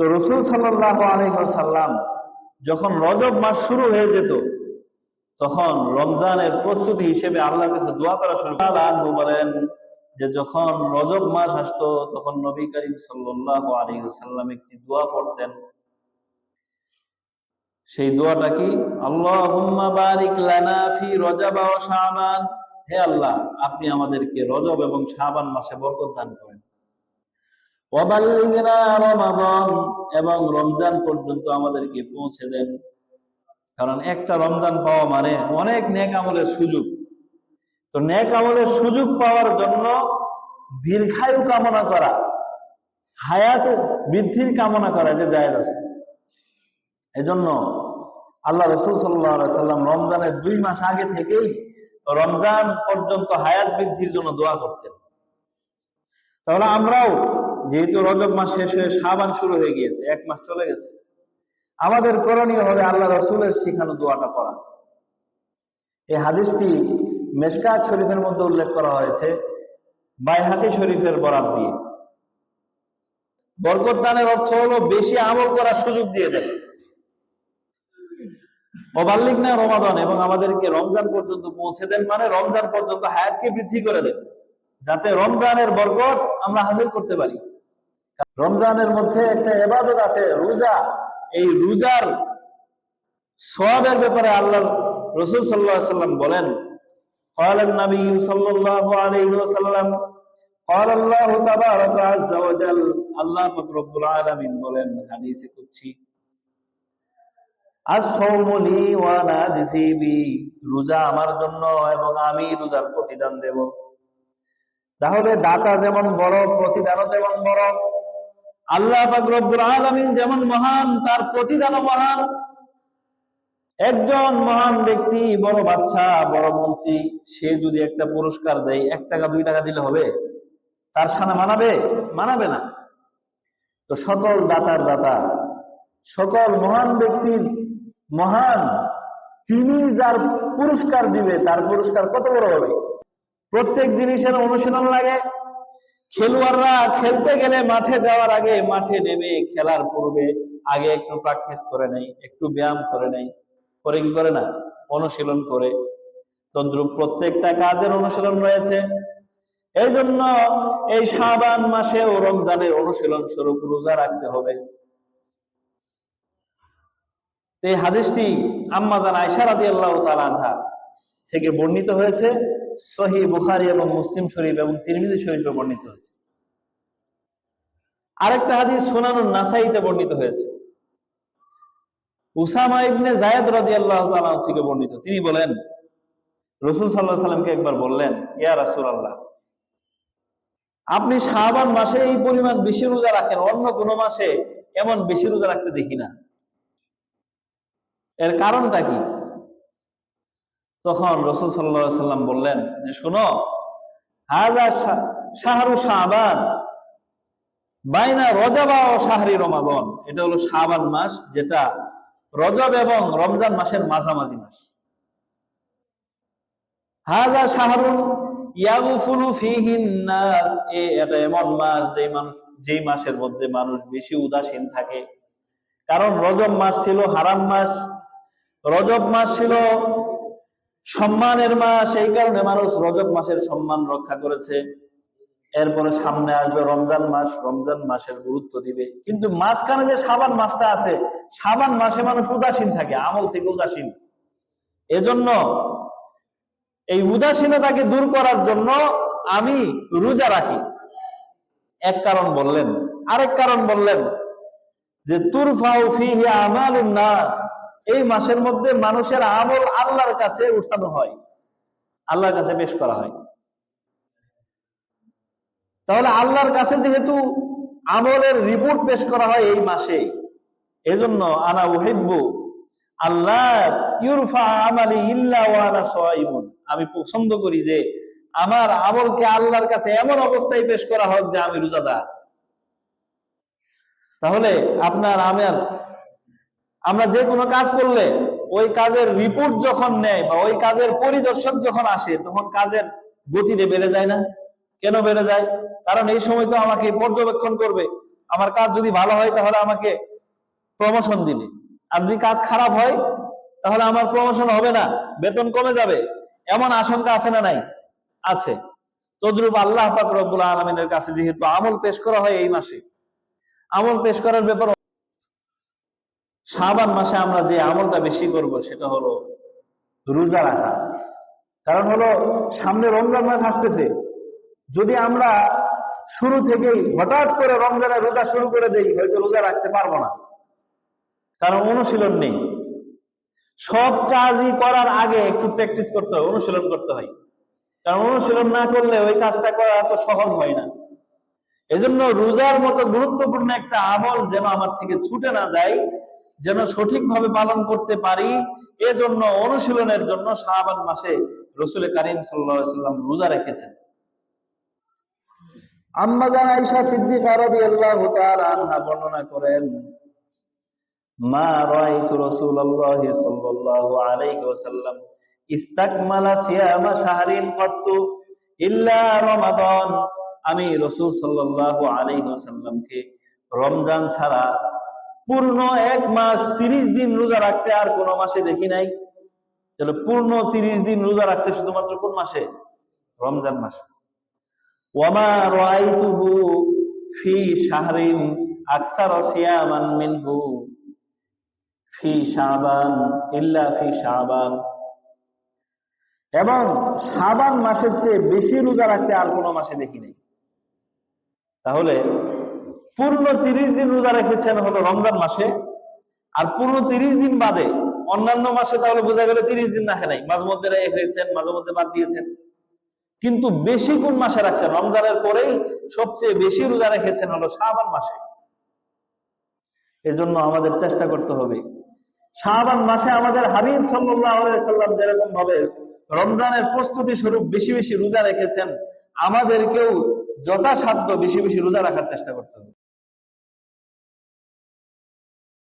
তো রসুল সাল্লাহ আলহাম যখন রজব মাস শুরু হয়ে যেত, তখন রমজানের প্রস্তুতি হিসেবে আল্লাহর কাছে দোয়া করা শুরু বলেন যে যখন রজব মাস আসতো, তখন নবী করিম সাল্লাহ আলী সাল্লাম একটি দোয়া পড়তেন। সেই দোয়াটা কি? আল্লাহ বারিক লানা ফি রজব ও হে আল্লাহ, আপনি আমাদেরকে রজব এবং শাবান মাসে বরকত দান করেন। এবং রমজান পর্যন্ত আমাদেরকে পৌঁছে দেন। কারণ একটা রমজান পাওয়া মানে অনেক নেক আমলের সুযোগ। তো নেক আমলের সুযোগ পাওয়ার জন্য দীর্ঘায়ু কামনা করা, হায়াত বৃদ্ধির কামনা করা এটা জায়েজ আছে। এজন্য আল্লাহ রসুল সাল্লাম রমজানের দুই মাস আগে থেকেই রমজান পর্যন্ত হায়াত বৃদ্ধির জন্য দোয়া করতেন। তাহলে আমরাও যেহেতু রজব মাস শেষ হয়ে সাবান শুরু হয়ে গিয়েছে, এক মাস চলে গেছে। আমাদের করণীয় হবে আল্লাহ রসুলের শিখানো দোয়াটা করা এই হাদিসটি মেসকাত শরীফের মধ্যে উল্লেখ করা হয়েছে, বাইহাকি শরীফের বরাদ দিয়ে। বরকত দানের অর্থ হলো বেশি আমল করার সুযোগ দিয়ে দেয়। অবাল্লিক না রমাদান, এবং আমাদেরকে রমজান পর্যন্ত পৌঁছে দেন মানে রমজান পর্যন্ত হায়াতকে বৃদ্ধি করে দেন। যাতে রমজানের বরকত আমরা হাজির করতে পারি। রমজানের মধ্যে একটা এবাদত আছে রোজা এই রোজার সবের ব্যাপারে আল্লাহ রসুল সাল্লাহ সাল্লাম বলেন قال النبي صلى الله عليه وسلم قال الله تبارك عز وجل আল্লাহ পাক রব্বুল আলামিন বলেন হাদিসে কুদসি আস-সাওমুলি ওয়া নাজিসি বি রোজা আমার জন্য এবং আমি রোজার প্রতিদান দেব তাহলে দাতা যেমন বড় প্রতিদানও তেমন বড় আল্লাহ রব্বুল আলামিন যেমন মহান, তার প্রতিদানও মহান। একজন মহান ব্যক্তি, বড় বাচ্চা, বড় মন্ত্রী, সে যদি একটা পুরস্কার দেয়, এক টাকা, দুই টাকা দিলে হবে? তার সানা মানাবে? মানাবে না। তো সকল দাতার দাতা, সকল মহান ব্যক্তির মহান, তিনি যার পুরস্কার দিবে, তার পুরস্কার কত বড় হবে? প্রত্যেক জিনিসের অনুশীলন লাগে। খেলোয়াড়রা খেলতে গেলে মাঠে যাওয়ার আগে মাঠে নেমে খেলার পূর্বে আগে একটু প্র্যাকটিস করে নেই একটু ব্যায়াম করে নেই করে কি করে না, অনুশীলন করে। তদ্রুপ প্রত্যেকটা কাজের অনুশীলন রয়েছে। এই জন্য এই সাবান মাসেও রমজানের অনুশীলন স্বরূপ রোজা রাখতে হবে। এই হাদিসটি আম্মাজান আয়সা রাদি আল্লাহ তালা থেকে বর্ণিত হয়েছে সহি বুখারি এবং মুসলিম শরীফ এবং তিরমিজি শরীফে বর্ণিত হয়েছে। আরেকটা হাদিস সোনানুর নাসাইতে বর্ণিত হয়েছে। উসামা ইবনে জায়দ রাজি আল্লাহ থেকে বর্ণিত। তিনি বলেন, রসুল সাল্লাহ সাল্লামকে একবার বললেন, ইয়া রাসুল আল্লাহ আপনি শাহবান মাসে এই পরিমাণ বেশি রোজা রাখেন, অন্য কোনো মাসে এমন বেশি রোজা রাখতে দেখি না। এর কারণটা কি? তখন রসুল সাল্লা সাল্লাম বললেন যে, শোনো হাজা শাহরু শাহবান বাইনা রজাবা ও শাহরি রমাবন এটা হলো শাহবান মাস, যেটা রজব এবং রমজান মাসের মাঝামাঝি মাস। হাজা শাহরুন ইয়াগুফুলু ফিহিন নাস। এটা এমন মাস যেই মানুষ, যেই মাসের মধ্যে মানুষ বেশি উদাসীন থাকে। কারণ রজব মাস ছিল হারাম মাস। রজব মাস ছিল সম্মানের মাস, এই কারণে মানুষ রজব মাসের সম্মান রক্ষা করেছে। এরপরে সামনে আসবে রমজান মাস, রমজান মাসের গুরুত্ব দিবে। কিন্তু মাঝখানে যে সাবান মাসটা আছে, সাবান মাসে মানুষ উদাসীন থাকে, আমল থেকে উদাসীন। এজন্য এই উদাসীনতাকে দূর করার জন্য আমি রোজা রাখি। এক কারণ বললেন, আরেক কারণ বললেন যে, তুরফাউ ফিহি আমালুন নাস। এই মাসের মধ্যে মানুষের আমল আল্লাহর কাছে উঠানো হয়। আল্লাহর কাছে পেশ করা হয়। তাহলে আল্লাহর কাছে যেহেতু আমলের রিপোর্ট পেশ করা হয় এই মাসে, এজন্য আনা ওহিব্বু আল্লাহ ইউরফা আমালি ইল্লা ওয়ানা সাইমুন। আমি পছন্দ করি যে আমার আমলকে আল্লাহর কাছে এমন অবস্থায় পেশ করা হোক যে আমি রোজাদার। তাহলে আপনার আমার আমরা যে কোনো কাজ করলে ওই কাজের রিপোর্ট যখন নেয় বা ওই কাজের পরিদর্শক যখন আসে, তখন কাজের গতিতে বেড়ে যায় না? কেন বেড়ে যায়? কারণ এই সময় তো আমাকে পর্যবেক্ষণ করবে। আমার কাজ যদি ভালো হয়, তাহলে আমাকে প্রমোশন দিবে। আর যদি কাজ খারাপ হয়, তাহলে আমার প্রমোশন হবে না, বেতন কমে যাবে। এমন আশঙ্কা আছে না নাই? আছে। তদ্রুপ আল্লাহ পাক রব্বুল আলমিনের কাছে যেহেতু আমল পেশ করা হয় এই মাসে, আমল পেশ করার ব্যাপার শাবান মাসে আমরা যে আমলটা বেশি করব সেটা হলো রোজা রাখা। কারণ হলো সামনে রমজান মাস আসতেছে। যদি আমরা শুরু থেকেই হঠাৎ করে রমজানে রোজা শুরু করে দেই, হয়তো রোজা রাখতে পারব না। কারণ অনুশীলন নেই। সব কাজই করার আগে একটু প্র্যাকটিস করতে হয়, অনুশীলন করতে হয়। কারণ অনুশীলন না করলে ওই কাজটা করা এত সহজ হয় না। এজন্য রোজার মতো গুরুত্বপূর্ণ একটা আমল যেন আমার থেকে ছুটে না যায় যেন সঠিকভাবে পালন করতে পারি, এজন্য অনুশীলনের জন্য শাহবান মাসে রসুল করিম সাল্লাম রোজা রেখেছেন। আম্মা জান আয়েশা সিদ্দিকা রাদিয়াল্লাহু তাআলা আনহা বর্ণনা করেন, মা রাসূলুল্লাহ সাল্লাল্লাহু আলাইহি ওয়াসাল্লাম ইস্তাকমালা শাহরিন কত্তু ইল্লা রমাদান। আমি রাসূল সাল্লাল্লাহু আলাইহি ওয়াসাল্লামকে রমজান ছাড়া পূর্ণ এক মাস 30 দিন রোজা রাখতে আর কোন মাসে দেখি নাই। তাহলে পূর্ণ 30 দিন রোজা রাখছে শুধুমাত্র কোন মাসে? রমজান মাসে। ওয়ামা রাআইতুহু ফি শাহরিন আকসার সিয়ামান মিনহু। ফি শাবান, ইল্লা ফি শাবান। এবং শাবান মাসের চেয়ে বেশি রোজা রাখতে আর কোনো মাসে দেখি নাই। তাহলে পূর্ণ তিরিশ দিন রোজা রেখেছেন হলো রমজান মাসে, আর পূর্ণ তিরিশ দিন বাদে অন্যান্য মাসে তাহলে বোঝা গেল তিরিশ দিন রাখে নাই। মাঝে মধ্যে রেখেছেন মাঝে মধ্যে বাদ দিয়েছেন। কিন্তু বেশি কোন মাসে রাখছেন? রমজানের পরেই সবচেয়ে বেশি রোজা রেখেছেন হলো শাবান মাসে। এজন্য আমাদের চেষ্টা করতে হবে। শাহবান মাসে আমাদের হাবিব সাল্লাম যেরকম ভাবে রমজানের প্রস্তুতি স্বরূপ বেশি বেশি রোজা রেখেছেন, আমাদেরকেও যথাসাধ্য বেশি বেশি রোজা রাখার চেষ্টা করতে হবে।